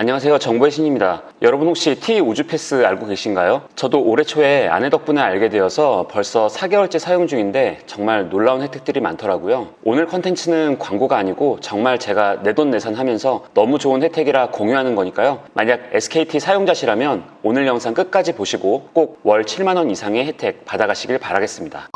안녕하세요. 정보의 신입니다. 여러분 혹시 T 우주 패스 알고 계신가요? 저도 올해 초에 아내 덕분에 알게 되어서 벌써 4개월째 사용 중인데 정말 놀라운 혜택들이 많더라고요. 오늘 컨텐츠는 광고가 아니고 정말 제가 내돈내산 하면서 너무 좋은 혜택이라 공유하는 거니까요. 만약 SKT 사용자시라면 오늘 영상 끝까지 보시고 꼭 월 7만원 이상의 혜택 받아가시길 바라겠습니다.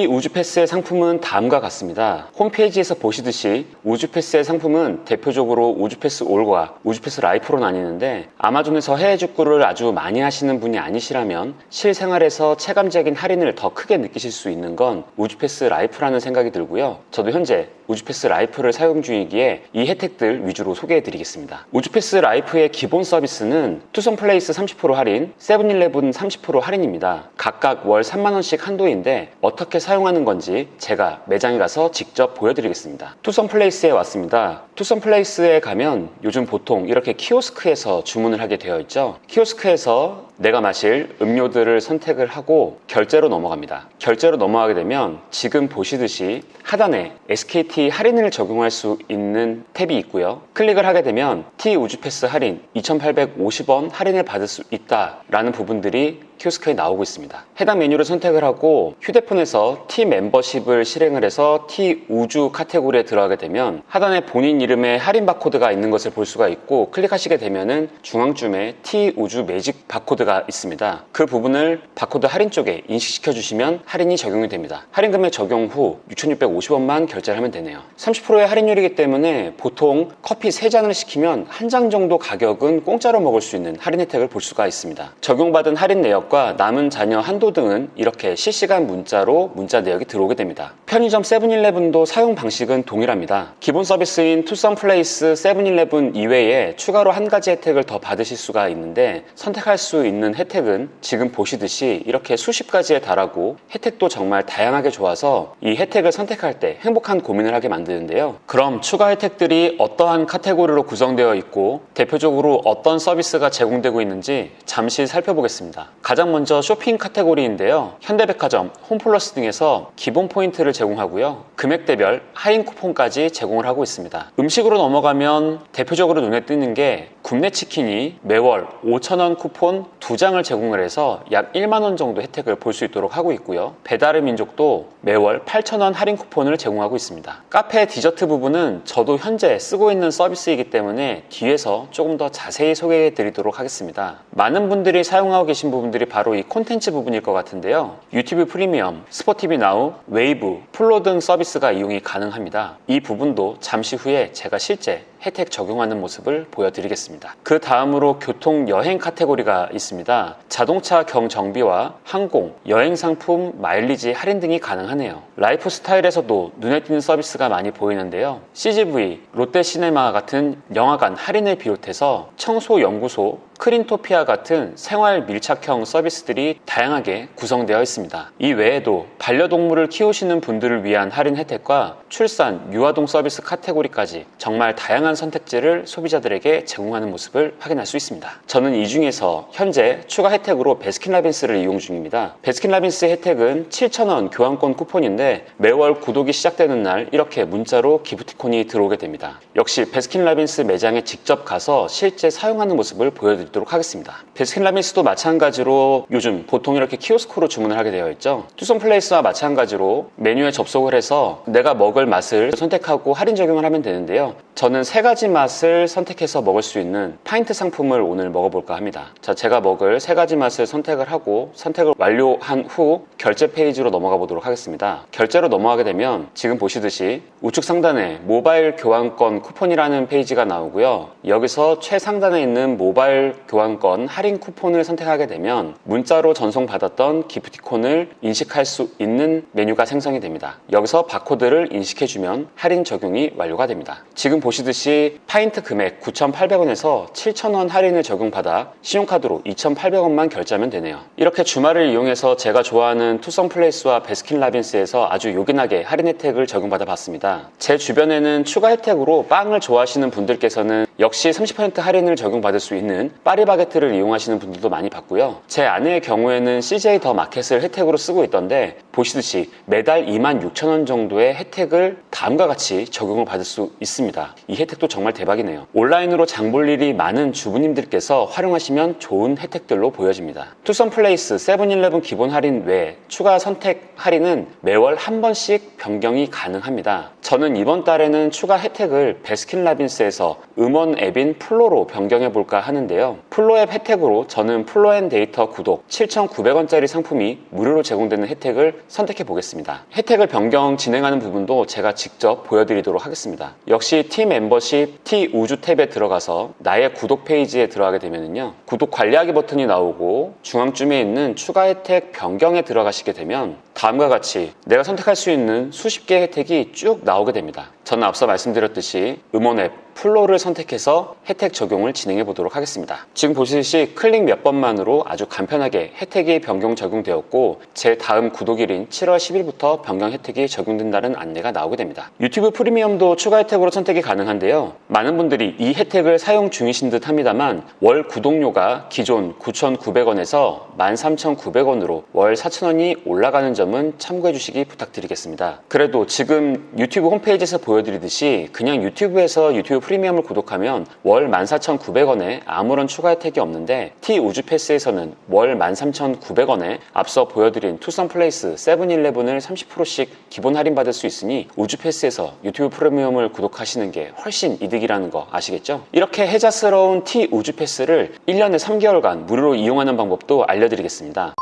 우주패스의 상품은 다음과 같습니다. 홈페이지에서 보시듯이 우주패스의 상품은 대표적으로 우주패스 올과 우주패스 라이프로 나뉘는데 아마존에서 해외 직구를 아주 많이 하시는 분이 아니시라면 실생활에서 체감적인 할인을 더 크게 느끼실 수 있는 건 우주패스 라이프라는 생각이 들고요. 저도 현재 우주패스 라이프를 사용 중이기에 이 혜택들 위주로 소개해 드리겠습니다. 우주패스 라이프의 기본 서비스는 투썸 플레이스 30% 할인, 세븐일레븐 30% 할인입니다. 각각 월 3만원씩 한도인데 어떻게 사용하는 건지 제가 매장에 가서 직접 보여드리겠습니다. 투썸 플레이스에 왔습니다. 투썸 플레이스에 가면 요즘 보통 이렇게 키오스크에서 주문을 하게 되어 있죠. 키오스크에서 내가 마실 음료들을 선택을 하고 결제로 넘어갑니다. 결제로 넘어가게 되면 지금 보시듯이 하단에 SKT 할인을 적용할 수 있는 탭이 있고요. 클릭을 하게 되면 T 우주패스 할인 2,850원 할인을 받을 수 있다라는 부분들이 키오스크에 나오고 있습니다. 해당 메뉴를 선택을 하고 휴대폰에서 T 멤버십을 실행을 해서 T 우주 카테고리에 들어가게 되면 하단에 본인 이름의 할인 바코드가 있는 것을 볼 수가 있고 클릭하시게 되면은 중앙쯤에 T 우주 매직 바코드가 있습니다. 그 부분을 바코드 할인 쪽에 인식시켜 주시면 할인이 적용이 됩니다. 할인 금액 적용 후 6,650원만 결제를 하면 되네요. 30%의 할인율이기 때문에 보통 커피 3잔을 시키면 한 장 정도 가격은 공짜로 먹을 수 있는 할인 혜택을 볼 수가 있습니다. 적용받은 할인 내역 과 남은 잔여 한도 등은 이렇게 실시간 문자로 문자 내역이 들어오게 됩니다. 편의점 세븐일레븐도 사용 방식은 동일합니다. 기본 서비스인 투썸 플레이스 세븐일레븐 이외에 추가로 한 가지 혜택을 더 받으실 수가 있는데 선택할 수 있는 혜택은 지금 보시듯이 이렇게 수십 가지에 달하고 혜택도 정말 다양하게 좋아서 이 혜택을 선택할 때 행복한 고민을 하게 만드는데요. 그럼 추가 혜택들이 어떠한 카테고리로 구성되어 있고 대표적으로 어떤 서비스가 제공되고 있는지 잠시 살펴보겠습니다. 가장 먼저 쇼핑 카테고리인데요. 현대백화점, 홈플러스 등에서 기본 포인트를 제공하고요. 금액대별 할인 쿠폰까지 제공을 하고 있습니다. 음식으로 넘어가면 대표적으로 눈에 띄는 게 굽네 치킨이 매월 5,000원 쿠폰 2장을 제공을 해서 약 1만원 정도 혜택을 볼 수 있도록 하고 있고요. 배달의 민족도 매월 8,000원 할인 쿠폰을 제공하고 있습니다. 카페 디저트 부분은 저도 현재 쓰고 있는 서비스이기 때문에 뒤에서 조금 더 자세히 소개해 드리도록 하겠습니다. 많은 분들이 사용하고 계신 부분들이 바로 이 콘텐츠 부분일 것 같은데요. 유튜브 프리미엄, 스포티비 나우, 웨이브, 플로 등 서비스가 이용이 가능합니다. 이 부분도 잠시 후에 제가 실제 혜택 적용하는 모습을 보여드리겠습니다. 그 다음으로 교통 여행 카테고리가 있습니다. 자동차 경정비와 항공, 여행 상품, 마일리지 할인 등이 가능하네요. 라이프 스타일에서도 눈에 띄는 서비스가 많이 보이는데요. CGV, 롯데시네마 같은 영화관 할인을 비롯해서 청소 연구소, 크린토피아 같은 생활 밀착형 서비스들이 다양하게 구성되어 있습니다. 이 외에도 반려동물을 키우시는 분들을 위한 할인 혜택과 출산, 유아동 서비스 카테고리까지 정말 다양한 선택지를 소비자들에게 제공하는 모습을 확인할 수 있습니다. 저는 이 중에서 현재 추가 혜택으로 베스킨라빈스를 이용 중입니다. 베스킨라빈스의 혜택은 7,000원 교환권 쿠폰인데 매월 구독이 시작되는 날 이렇게 문자로 기프티콘이 들어오게 됩니다. 역시 베스킨라빈스 매장에 직접 가서 실제 사용하는 모습을 보여드립 드리도록 하겠습니다. 베스킨라빈스도 마찬가지로 요즘 보통 이렇게 키오스크로 주문을 하게 되어 있죠. 투썸 플레이스와 마찬가지로 메뉴에 접속을 해서 내가 먹을 맛을 선택하고 할인 적용을 하면 되는데요. 저는 세 가지 맛을 선택해서 먹을 수 있는 파인트 상품을 오늘 먹어볼까 합니다. 자, 제가 먹을 세 가지 맛을 선택을 하고 선택을 완료한 후 결제 페이지로 넘어가 보도록 하겠습니다. 결제로 넘어가게 되면 지금 보시듯이 우측 상단에 모바일 교환권 쿠폰이라는 페이지가 나오고요. 여기서 최상단에 있는 모바일 교환권 할인 쿠폰을 선택하게 되면 문자로 전송받았던 기프티콘을 인식할 수 있는 메뉴가 생성이 됩니다. 여기서 바코드를 인식해주면 할인 적용이 완료가 됩니다. 지금 보시듯이 파인트 금액 9,800원에서 7,000원 할인을 적용받아 신용카드로 2,800원만 결제하면 되네요. 이렇게 주말을 이용해서 제가 좋아하는 투썸 플레이스와 베스킨라빈스에서 아주 요긴하게 할인 혜택을 적용받아 봤습니다. 제 주변에는 추가 혜택으로 빵을 좋아하시는 분들께서는 역시 30% 할인을 적용받을 수 있는 파리바게트를 이용하시는 분들도 많이 봤고요. 제 아내의 경우에는 CJ 더 마켓을 혜택으로 쓰고 있던데 보시듯이 매달 26,000원 정도의 혜택을 다음과 같이 적용을 받을 수 있습니다. 이 혜택도 정말 대박이네요. 온라인으로 장 볼 일이 많은 주부님들께서 활용하시면 좋은 혜택들로 보여집니다. 투썸 플레이스 세븐일레븐 기본 할인 외 추가 선택 할인은 매월 한 번씩 변경이 가능합니다. 저는 이번 달에는 추가 혜택을 베스킨라빈스에서 음원 앱인 플로로 변경해 볼까 하는데요. 플로 앱 혜택으로 저는 플로앤 데이터 구독 7,900원짜리 상품이 무료로 제공되는 혜택을 선택해 보겠습니다. 혜택을 변경 진행하는 부분도 제가 직접 보여드리도록 하겠습니다. 역시 T 멤버십 T 우주 탭에 들어가서 나의 구독 페이지에 들어가게 되면요. 구독 관리하기 버튼이 나오고 중앙쯤에 있는 추가 혜택 변경에 들어가시게 되면 다음과 같이 내가 선택할 수 있는 수십 개의 혜택이 쭉 나오게 됩니다. 저는 앞서 말씀드렸듯이 음원 앱 플로를 선택해서 혜택 적용을 진행해 보도록 하겠습니다. 지금 보시듯이 클릭 몇 번만으로 아주 간편하게 혜택이 변경 적용되었고 제 다음 구독일인 7월 10일부터 변경 혜택이 적용된다는 안내가 나오게 됩니다. 유튜브 프리미엄도 추가 혜택으로 선택이 가능한데요. 많은 분들이 이 혜택을 사용 중이신 듯 합니다만 월 구독료가 기존 9,900원에서 13,900원으로 월 4,000원이 올라가는 점은 참고해 주시기 부탁드리겠습니다. 그래도 지금 유튜브 홈페이지에서 보여드리듯이 그냥 유튜브에서 유튜브 프리미엄을 구독하면 월 14,900원에 아무런 추가 혜택이 없는데 T 우주 패스에서는 월 13,900원에 앞서 보여드린 투썸 플레이스 세븐일레븐을 30%씩 기본 할인받을 수 있으니 우주 패스에서 유튜브 프리미엄을 구독하시는 게 훨씬 이득이라는 거 아시겠죠? 이렇게 혜자스러운 T 우주 패스를 1년에 3개월간 무료로 이용하는 방법도 알려 드리겠습니다.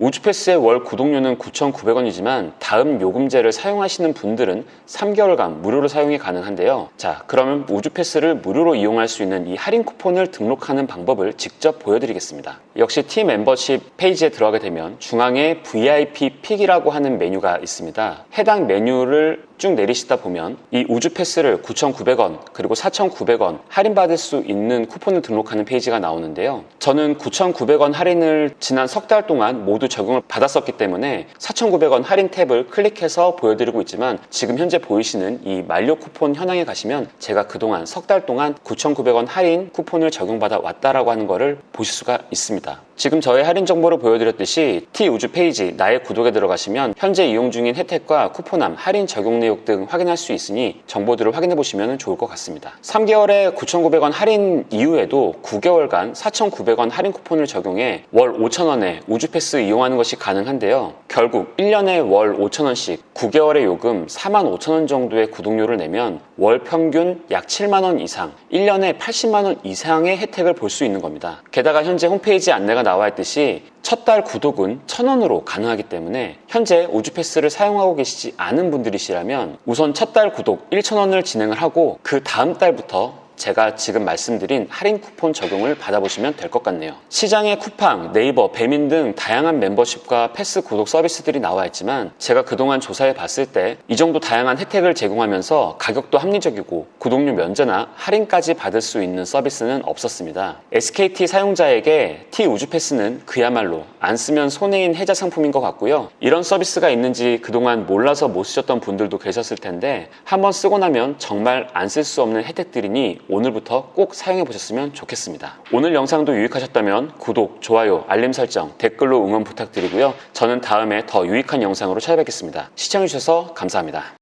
우주패스의 월 구독료는 9,900원이지만 다음 요금제를 사용하시는 분들은 3개월간 무료로 사용이 가능한데요. 자, 그러면 우주패스를 무료로 이용할 수 있는 이 할인 쿠폰을 등록하는 방법을 직접 보여드리겠습니다. 역시 T 멤버십 페이지에 들어가게 되면 중앙에 VIP 픽이라고 하는 메뉴가 있습니다. 해당 메뉴를 쭉 내리시다 보면 이 우주 패스를 9,900원 그리고 4,900원 할인받을 수 있는 쿠폰을 등록하는 페이지가 나오는데요. 저는 9,900원 할인을 지난 석 달 동안 모두 적용을 받았었기 때문에 4,900원 할인 탭을 클릭해서 보여드리고 있지만 지금 현재 보이시는 이 만료 쿠폰 현황에 가시면 제가 그동안 석 달 동안 9,900원 할인 쿠폰을 적용받아 왔다라고 하는 것을 보실 수가 있습니다. 지금 저의 할인 정보를 보여드렸듯이 T 우주 페이지 나의 구독에 들어가시면 현재 이용 중인 혜택과 쿠폰함, 할인 적용 내역 등 확인할 수 있으니 정보들을 확인해 보시면 좋을 것 같습니다. 3개월에 9,900원 할인 이후에도 9개월간 4,900원 할인 쿠폰을 적용해 월 5,000원에 우주 패스 이용하는 것이 가능한데요. 결국 1년에 월 5,000원씩 9개월의 요금 45,000원 정도의 구독료를 내면 월 평균 약 7만원 이상, 1년에 80만원 이상의 혜택을 볼 수 있는 겁니다. 게다가 현재 홈페이지 안내가 나와 있듯이 첫 달 구독은 1000원으로 가능하기 때문에 현재 우주 패스를 사용하고 계시지 않은 분들이시라면 우선 첫 달 구독 1000원을 진행을 하고 그 다음 달부터 제가 지금 말씀드린 할인 쿠폰 적용을 받아보시면 될 것 같네요. 시장에 쿠팡, 네이버, 배민 등 다양한 멤버십과 패스 구독 서비스들이 나와 있지만 제가 그동안 조사해 봤을 때 이 정도 다양한 혜택을 제공하면서 가격도 합리적이고 구독료 면제나 할인까지 받을 수 있는 서비스는 없었습니다. SKT 사용자에게 T 우주 패스는 그야말로 안 쓰면 손해인 혜자 상품인 것 같고요. 이런 서비스가 있는지 그동안 몰라서 못 쓰셨던 분들도 계셨을 텐데 한번 쓰고 나면 정말 안 쓸 수 없는 혜택들이니 오늘부터 꼭 사용해 보셨으면 좋겠습니다. 오늘 영상도 유익하셨다면 구독, 좋아요, 알림 설정, 댓글로 응원 부탁드리고요. 저는 다음에 더 유익한 영상으로 찾아뵙겠습니다. 시청해주셔서 감사합니다.